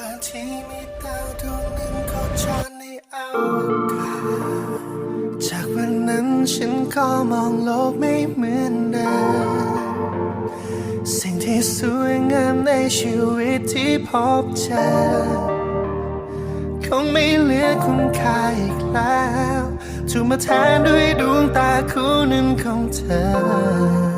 วันที่มีดาวดวงหนึ่งโคจรในอวกาศจากวันนั้นฉันก็มองโลกไม่เหมือนเดิมสิ่งที่สวยงามในชีวิตที่พบเจอคงไม่เหลือคุณค่าอีกแล้วถูกมาแทนด้วยดวงตาคู่หนึ่งของเธอ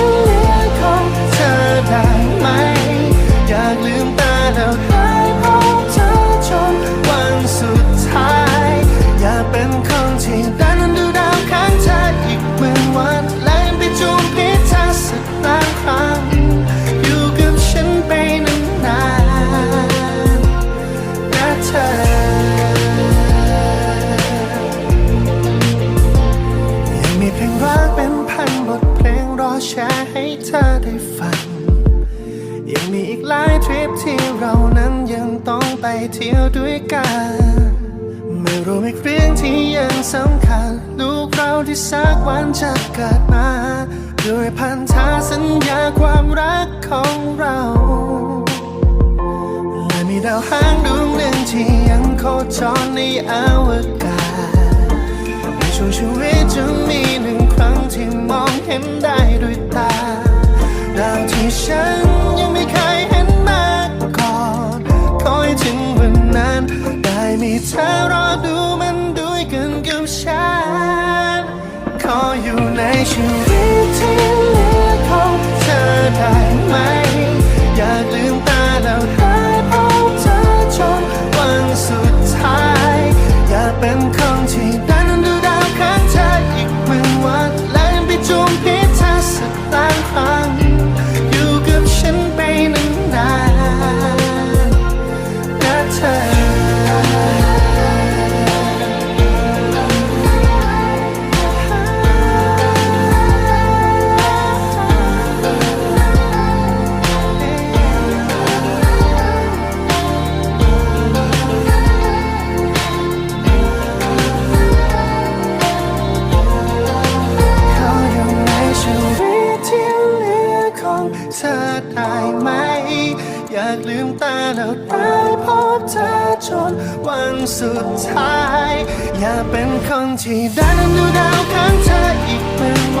ธอได้ฟัง ยังมีอีกหลายทริปที่เรานั้นยังต้องไปเที่ยวด้วยกัน ไม่รวมอีกเรื่องที่ยังสำคัญ ลูกเราที่สักวันจะเกิดมา ด้วยพันธสัญญาความรักของเราและมีดาวหางดวงหนึ่งที่ยังโคจรในอวกาศในช่วงชีวิตจะมีหนึ่ง เธอรอดูมันด้วยกันกับฉันขออยู่ในชีวิตากลืมตาแล้วได้พบเธอจนวันสุดท้าย อยากเป็นคนที่ได้นั้นดูดาวข้างเธออีกเป็นวัน